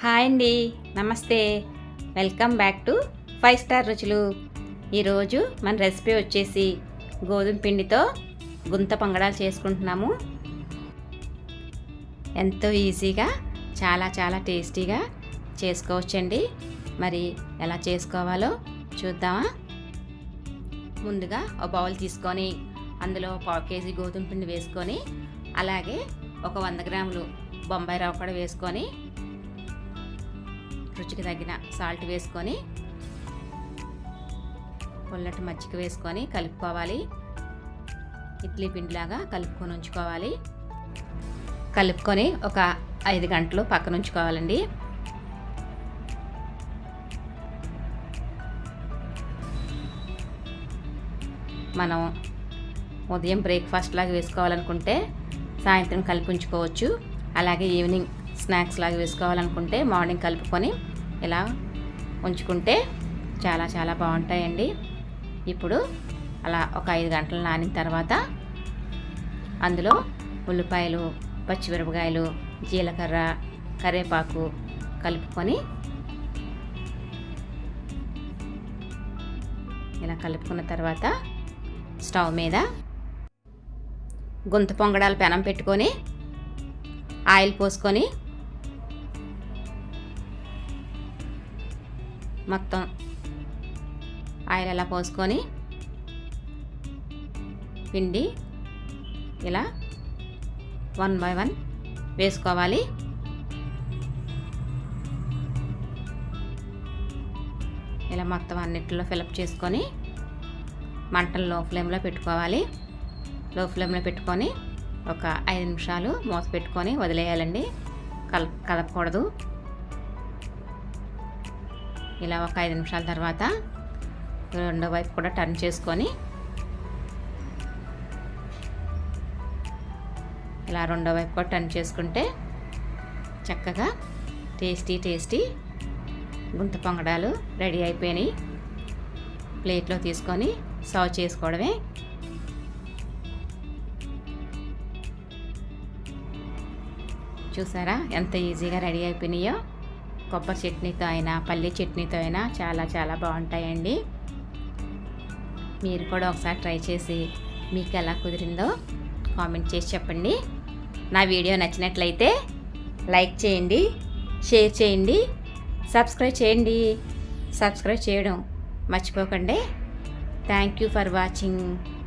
Hi అండి నమస్తే. Welcome back to five star రుచులు. ఈరోజు మన రెసిపీ వచ్చేసి గోధుమ పిండితో గుంత పొంగడాలు చేసుకుంటున్నాము. ఎంతో ఈజీగా చాలా చాలా టేస్టీగా చేసుకోవచ్చండి. మరి ఎలా చేసుకోవాలో చూద్దామా? ముందుగా ఒక బౌల్ తీసుకొని అందులో పావు కేజీ గోధుమ పిండి వేసుకొని అలాగే ఒక వంద గ్రాములు బొంబాయి రవ్వ కూడా వేసుకొని రుచికి తగిన సాల్ట్ వేసుకొని పుల్లటి మజ్జిగ వేసుకొని కలుపుకోవాలి. ఇడ్లీ పిండిలాగా కలుపుకొని ఉంచుకోవాలి. కలుపుకొని ఒక ఐదు గంటలు పక్కన ఉంచుకోవాలండి. మనం ఉదయం బ్రేక్ఫాస్ట్ లాగా వేసుకోవాలనుకుంటే సాయంత్రం కలిపి ఉంచుకోవచ్చు. అలాగే ఈవినింగ్ స్నాక్స్ లాగా వేసుకోవాలనుకుంటే మార్నింగ్ కలుపుకొని ఇలా ఉంచుకుంటే చాలా చాలా బాగుంటాయండి. ఇప్పుడు అలా ఒక ఐదు గంటలు నానిన తర్వాత అందులో ఉల్లిపాయలు పచ్చిమిరపకాయలు జీలకర్ర కరివేపాకు కలుపుకొని ఇలా కలుపుకున్న తర్వాత స్టవ్ మీద గుంత పొంగడాలు పెనం పెట్టుకొని ఆయిల్ పోసుకొని మొత్తం ఆయిల్ అలా పోసుకొని పిండి ఇలా వన్ బై వన్ వేసుకోవాలి. ఇలా మొత్తం అన్నిటిలో ఫిలప్ చేసుకొని మంటలు లో ఫ్లేమ్లో పెట్టుకోవాలి. లో ఫ్లేమ్లో పెట్టుకొని ఒక ఐదు నిమిషాలు మూత పెట్టుకొని వదిలేయాలండి. కల కలపకూడదు. ఇలా ఒక ఐదు నిమిషాల తర్వాత రెండో వైపు కూడా టర్న్ చేసుకొని ఇలా రెండో వైపు కూడా టర్న్ చేసుకుంటే చక్కగా టేస్టీ టేస్టీ గుంత పొంగడాలు రెడీ అయిపోయినాయి. ప్లేట్లో తీసుకొని సర్వ్ చేసుకోవడమే. చూసారా ఎంత ఈజీగా రెడీ అయిపోయినాయో? కొబ్బరి చట్నీతో అయినా పల్లి చట్నీతో అయినా చాలా చాలా బాగుంటాయండి. మీరు కూడా ఒకసారి ట్రై చేసి మీకు ఎలా కుదిరిందో కామెంట్ చేసి చెప్పండి. నా వీడియో నచ్చినట్లయితే లైక్ చేయండి షేర్ చేయండి సబ్స్క్రైబ్ చేయండి. సబ్స్క్రైబ్ చేయడం మర్చిపోకండి. Thank you for watching.